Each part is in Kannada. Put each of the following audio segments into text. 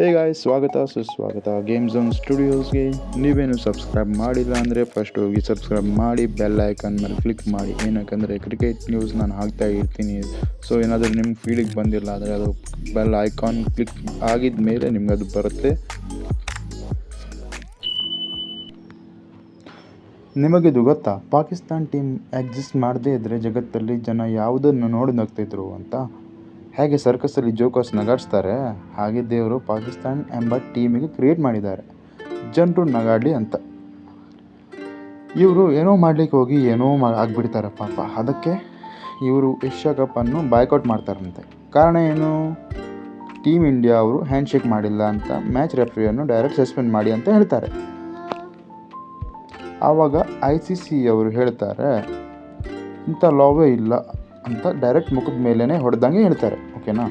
ಹೇ ಗಾಯ್ ಸ್ವಾಗತ. ಸುಸ್ವಾಗತ. ಗೇಮ್ ಝೋನ್ ಸ್ಟುಡಿಯೋಸ್ಗೆ ನೀವೇನು ಸಬ್ಸ್ಕ್ರೈಬ್ ಮಾಡಿಲ್ಲ ಅಂದರೆ ಫಸ್ಟ್ ಹೋಗಿ ಸಬ್ಸ್ಕ್ರೈಬ್ ಮಾಡಿ ಬೆಲ್ ಐಕನ್ ಮೇಲೆ ಕ್ಲಿಕ್ ಮಾಡಿ. ಏನಕ್ಕಂದರೆ ಕ್ರಿಕೆಟ್ ನ್ಯೂಸ್ ನಾನು ಹಾಕ್ತಾ ಇರ್ತೀನಿ. ಸೊ ಏನಾದರೂ ನಿಮ್ಮ ಫೀಲಿಗೆ ಬಂದಿಲ್ಲ ಅಂದರೆ ಅದು ಬೆಲ್ ಐಕಾನ್ ಕ್ಲಿಕ್ ಆಗಿದ ಮೇಲೆ ನಿಮ್ಗೆ ಅದು ಬರುತ್ತೆ. ನಿಮಗಿದು ಗೊತ್ತಾ? ಪಾಕಿಸ್ತಾನ್ ಟೀಮ್ ಎಕ್ಸಿಸ್ಟ್ ಮಾಡದೇ ಇದ್ದರೆ ಜಗತ್ತಲ್ಲಿ ಜನ ಯಾವುದನ್ನು ನೋಡಿ ನಗ್ತಿದ್ರು ಅಂತ? ಹೇಗೆ ಸರ್ಕಸಲ್ಲಿ ಜೋಕರ್ಸ್ ನಗಾಡಿಸ್ತಾರೆ, ಹಾಗೆ ದೇವರು ಪಾಕಿಸ್ತಾನ್ ಎಂಬ ಟೀಮಿಗೆ ಕ್ರಿಯೇಟ್ ಮಾಡಿದ್ದಾರೆ. ಜನರು ನಗಾಡಲಿ ಅಂತ. ಇವರು ಏನೋ ಮಾಡ್ಲಿಕ್ಕೆ ಹೋಗಿ ಏನೋ ಮಾ, ಆಗಿಬಿಡ್ತಾರೆ ಪಾಪ. ಅದಕ್ಕೆ ಇವರು ಏಷ್ಯಾ ಕಪ್ಪನ್ನು ಬಾಯ್ಕೌಟ್ ಮಾಡ್ತಾರಂತೆ. ಕಾರಣ ಏನು? ಟೀಮ್ ಇಂಡಿಯಾ ಅವರು ಹ್ಯಾಂಡ್ಶೇಕ್ ಮಾಡಿಲ್ಲ ಅಂತ ಮ್ಯಾಚ್ ರೆಫ್ರಿಯನ್ನು ಡೈರೆಕ್ಟ್ ಸಸ್ಪೆಂಡ್ ಮಾಡಿ ಅಂತ ಹೇಳ್ತಾರೆ. ಆವಾಗ ಐ ಸಿ ಸಿ ಅವರು ಹೇಳ್ತಾರೆ, ಇಂಥ ಲಾವೇ ಇಲ್ಲ. ಅಂತ ಡೈರೆಕ್ಟ್ ಮುಖದ ಮೇಲೇ ಹೊಡೆದಂಗೆ ಹೇಳ್ತಾರೆ ಓಕೆನಾ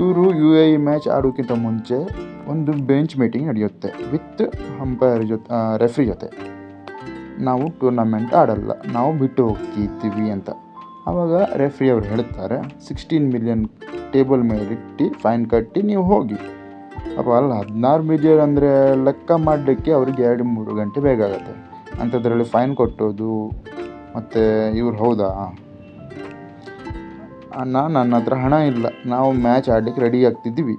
ಇವರು ಯು ಎ ಇ ಮ್ಯಾಚ್ ಆಡೋಕ್ಕಿಂತ ಮುಂಚೆ ಒಂದು ಬೆಂಚ್ ಮೀಟಿಂಗ್ ನಡೆಯುತ್ತೆ ವಿತ್ ಅಂಪೈರ್ ಜೊತೆ ರೆಫ್ರಿ ಜೊತೆ. ನಾವು ಟೂರ್ನಮೆಂಟ್ ಆಡಲ್ಲ, ನಾವು ಬಿಟ್ಟು ಹೋಗ್ತಿದ್ದೀವಿ ಅಂತ. ಆವಾಗ ರೆಫ್ರಿ ಅವರು ಹೇಳ್ತಾರೆ ಸಿಕ್ಸ್ಟೀನ್ ಮಿಲಿಯನ್ ಟೇಬಲ್ ಮೇಲಿಟ್ಟು ಫೈನ್ ಕಟ್ಟಿ ನೀವು ಹೋಗಿ. ಅಪ್ಪ, ಅಲ್ಲ, ಹದಿನಾರು ಮಿಲಿಯನ್ ಅಂದರೆ ಲೆಕ್ಕ ಮಾಡಲಿಕ್ಕೆ ಅವ್ರಿಗೆ ಎರಡು, ಮೂರು ಗಂಟೆ ಬೇಕಾಗತ್ತೆ. ಅಂಥದ್ರಲ್ಲಿ ಫೈನ್ ಕೊಟ್ಟೋದು, ಮತ್ತು ಇವ್ರು ಹೌದಾ? ಅಣ್ಣ, ನನ್ನ ಹತ್ರ ಹಣ ಇಲ್ಲ. ನಾವು ಮ್ಯಾಚ್ ಆಡಲಿಕ್ಕೆ ರೆಡಿ ಆಗ್ತಿದ್ದೀವಿ.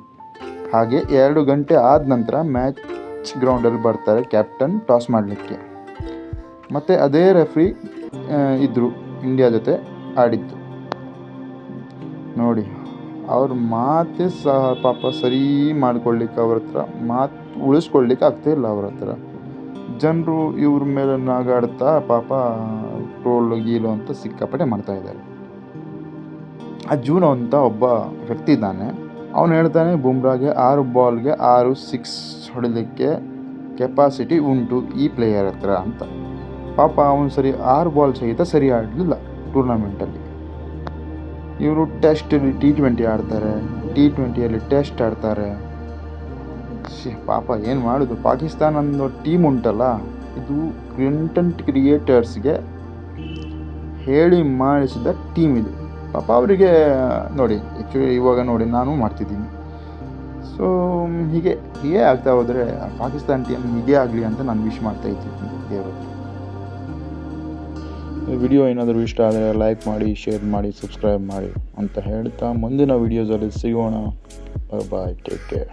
ಹಾಗೆ ಎರಡು ಗಂಟೆ ಆದ ನಂತರ ಮ್ಯಾಚ್ ಗ್ರೌಂಡಲ್ಲಿ ಬರ್ತಾರೆ ಕ್ಯಾಪ್ಟನ್ ಟಾಸ್ ಮಾಡಲಿಕ್ಕೆ. ಮತ್ತು ಅದೇ ರೆಫ್ರಿ ಇದ್ದರು ಇಂಡಿಯಾ ಜೊತೆ ಆಡಿದ್ದು. ನೋಡಿ, ಅವ್ರ ಮಾತೇ ಸಹ ಪಾಪ ಸರಿ ಮಾಡ್ಕೊಳ್ಲಿಕ್ಕೆ ಅವ್ರ ಹತ್ರ, ಮಾತು ಉಳಿಸ್ಕೊಳ್ಲಿಕ್ಕೆ ಆಗ್ತಾಯಿಲ್ಲ ಅವ್ರ ಹತ್ರ. ಜನರು ಇವ್ರ ಮೇಲೆ ನಗಾಡ್ತಾ ಪಾಪ ಟ್ರೋಲ್ ಗೀಲು ಅಂತ ಸಿಕ್ಕಾಪಟ್ಟೆ ಮಾಡ್ತಾಯಿದ್ದಾರೆ ಆ ಜೂನೋ ಅಂತ ಒಬ್ಬ ವ್ಯಕ್ತಿ ಇದ್ದಾನೆ. ಅವನು ಹೇಳ್ತಾನೆ, ಬುಮ್ರಾಗೆ ಆರು ಬಾಲ್ಗೆ ಆರು ಸಿಕ್ಸ್ ಹೊಡಿಲಿಕ್ಕೆ ಕೆಪಾಸಿಟಿ ಉಂಟು ಈ ಪ್ಲೇಯರ್ ಹತ್ರ ಅಂತ. ಪಾಪ ಅವನು ಸರಿ ಆರು ಬಾಲ್ ಸಹಿತ ಸರಿ ಆಡಲಿಲ್ಲ ಟೂರ್ನಮೆಂಟಲ್ಲಿ ಇವರು ಟೆಸ್ಟಲ್ಲಿ ಟಿ ಟ್ವೆಂಟಿ ಆಡ್ತಾರೆ ಟಿ ಟ್ವೆಂಟಿಯಲ್ಲಿ ಟೆಸ್ಟ್ ಆಡ್ತಾರೆ. ಶಿ ಪಾಪ ಏನು ಮಾಡೋದು? ಪಾಕಿಸ್ತಾನ ಅನ್ನೋ ಟೀಮ್ ಉಂಟಲ್ಲ, ಇದು ಕಂಟೆಂಟ್ ಕ್ರಿಯೇಟರ್ಸ್ಗೆ ಹೇಳಿ ಮಾಡಿಸಿದ ಟೀಮ್ ಇದು. ಪಾಪ ಅವರಿಗೆ ನೋಡಿ ಆ್ಯಕ್ಚುಲಿ ಇವಾಗ ನೋಡಿ ನಾನು ಮಾಡ್ತಿದ್ದೀನಿ. ಸೊ ಹೀಗೆ ಹೀಗೆ ಆಗ್ತಾ ಹೋದರೆ ಪಾಕಿಸ್ತಾನ ಟೀಮ್ ಹೀಗೆ ಆಗಲಿ ಅಂತ ನಾನು ವಿಶ್ ಮಾಡ್ತಾ ಇದ್ದೀನಿ ದೇವರು. ವಿಡಿಯೋ ಏನಾದರೂ ಇಷ್ಟ ಆದರೆ ಲೈಕ್ ಮಾಡಿ ಶೇರ್ ಮಾಡಿ ಸಬ್ಸ್ಕ್ರೈಬ್ ಮಾಡಿ ಅಂತ ಹೇಳ್ತಾ ಮುಂದಿನ ವಿಡಿಯೋಸಲ್ಲಿ ಸಿಗೋಣ. Bye take care